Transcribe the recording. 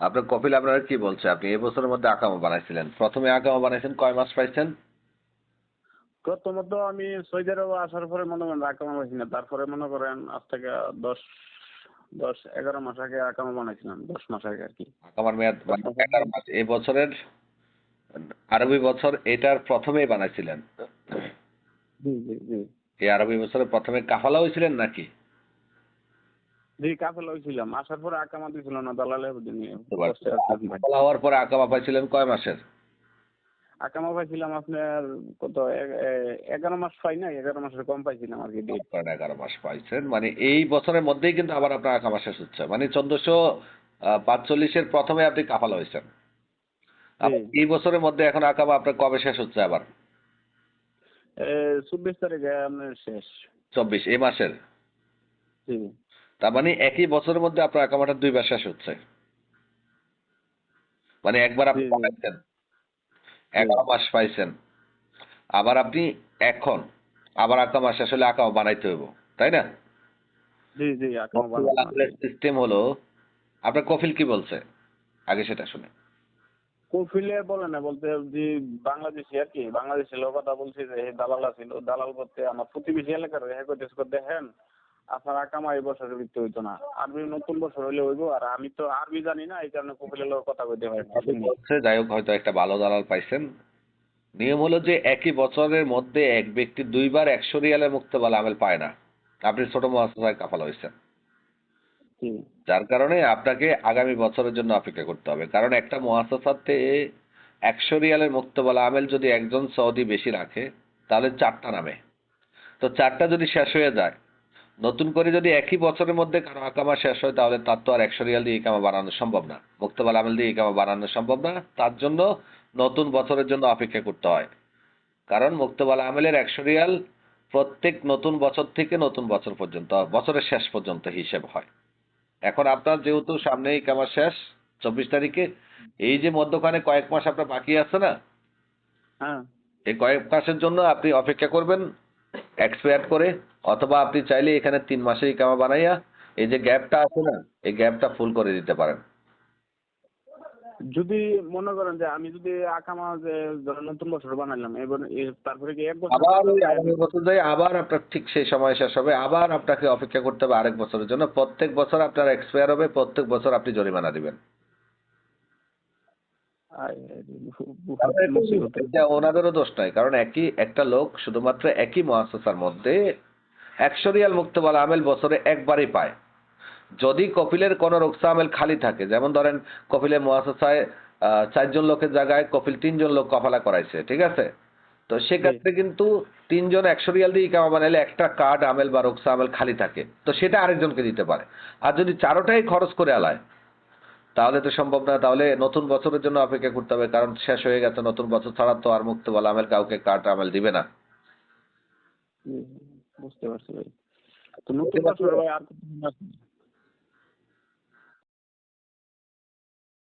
আপনার কপিল আপনারা কি বলছে? আপনি এই বছরের মধ্যে আকামা বানাইছিলেন। প্রথমে আকামা বানাইছেন কয় মাস পাইছেন? প্রথমত আমি সৌদি আরবে আসার পরে মনে করেন আকামা পাইছি না। তারপরে মনে করেন আজ থেকে দশ দশ এগারো মাস আগে আকামা বানাইছিলাম দশ মাস আগে আর কি। আকামার মেয়াদ এগারো মাস এই বছরের আরবি বছর এটার প্রথমেই বানাইছিলেন? জি জি জি। এই আরবি বছরের প্রথমে কাফালা হয়েছিলেন নাকি? জি কাফেলা হয়েছিলাম আসার পরে আকামা দিছিল না দালালে। হওয়ার পরে আকামা পাইছিলেন কয় মাসের? আকামা পাইছিলাম আপনার কত এগারো মাস পাই না এগারো মাসের কম পাইছিলাম আর কি এগারো মাস পাইছেন মানে এই বছরের মধ্যেই কিন্তু আবার আপনার আকামা শেষ হচ্ছে। মানে চোদ্দশো পাঁচচল্লিশের প্রথমে আপনি কাফালা হয়েছেন। এই বছরের মধ্যে এখন আকামা আপনার কবে শেষ হচ্ছে আবার? চব্বিশ তারিখে আপনার শেষ। চব্বিশ এই মাসের? জি। তার মানে একই বছরের মধ্যে আপনার আকামাটা দুইবার শেষ হচ্ছে। মানে একবার আপনি। পাইছেন এগারো মাস পাইছেন আবার আপনি এখন আবার আকামা শেষ হলে আকামা বানাইতে হইব তাই না। সিস্টেম হলো আপনার কফিল কি বলছে? আগে সেটা শুনে। কফিলে বলে না বলতে যে বাংলাদেশি আর কি বাংলাদেশের লোক কথা বলছে যে দালাল ছিল দালাল করতে আমার প্রতিবেশী এলাকার হ্যাঁ করতেছে করে দেখেন আপনার আকামা এই বছরের ভিত্তি হইতো না। আরবি নতুন বছর হইলে হইব আর আমি তো আরবি জানি না এই কারণে কফিলের লোক কথা কইতে পারি না। বলছে যাই হোক হয়তো একটা ভালো দালাল পাইছেন। নিয়ম হলো যে একই বছরের মধ্যে এক ব্যক্তি দুইবার একশো রিয়ালের মুক্তবালা আমেল পায় না। আপনি ছোট মহাশয় কাফাল হয়েছেন। যার কারণে আপনাকে আগামী বছরের জন্য অপেক্ষা করতে হবে। কারণ একটা মহাসাসাতে একশো রিয়ালের মুক্তবালা আমেল যদি একজন সৌদি বেশি রাখে তাহলে চারটা নামে। তো চারটা যদি শেষ হয়ে যায় নতুন করে যদি একই বছরের মধ্যে কারও আকামা শেষ হয় তাহলে তার তো আর একশো রিয়াল দিয়ে ইকামা বানানো সম্ভব না। মুক্তবালা আমেল দিয়ে ইকামা বানানো সম্ভব না। তার জন্য নতুন বছরের জন্য অপেক্ষা করতে হয়। কারণ মুক্তবালা আমেলের একশো রিয়াল প্রত্যেক নতুন বছর থেকে নতুন বছর পর্যন্ত বছরের শেষ পর্যন্ত হিসেব হয়। এখন আপনার যেহেতু সামনে ইকামা শেষ চব্বিশ তারিখে এই যে মধ্যখানে কয়েক মাস আপনার বাকি আছে না? হ্যাঁ। এই কয়েক মাসের জন্য আপনি অপেক্ষা করবেন এক্সপায়ার করে। অথবা আপনি চাইলে এখানে তিন মাসের ইকামা বানাইয়া এই যে গ্যাপটা আছে না এই গ্যাপটা ফুল করে দিতে পারেন যদি মনে করেন যে আমি যদি আকামা যে নতুন বছর বানাইলাম এবার তারপরে কি এক বছর আবার ওই আগামী বছর যাই আবার আপনার ঠিক সেই সময় শেষ হবে আবার আপনাকে অপেক্ষা করতে হবে আরেক বছরের জন্য প্রত্যেক বছর আপনার এক্সপায়ার হবে প্রত্যেক বছর আপনি জরিমানা দিবেন ওনাদেরও দোষ নাই কারণ একই একটা লোক শুধুমাত্র একই মহাসাসার মধ্যে একশো রিয়াল মুক্তবালা আমেল বছরে একবারই পায়। যদি কপিলের কোনো রোকসা আমেল খালি থাকে যেমন ধরেন কপিলের মহাসাসায় চারজন লোকের জায়গায় কপিল তিনজন লোক কফালা করাইছে ঠিক আছে? তো সেক্ষেত্রে কিন্তু তিনজন একশো রিয়াল দিয়ে ইকামা বানাইলে একটা কার্ড আমেল বা রোকসা আমেল খালি থাকে। তো সেটা আরেকজনকে দিতে পারে। আর যদি চারোটাই খরচ করে আলায় তাহলে তো সম্ভব না। তাহলে নতুন বছরের জন্য অপেক্ষা করতে হবে কারণ শেষ হয়ে গেছে নতুন বছর ছাড়া তো আর মুক্ত বলা আমেল কাউকে কার্ড আমেল দিবে না। বুঝতে পারছি ভাই তো নতুন বছর ভাই আর?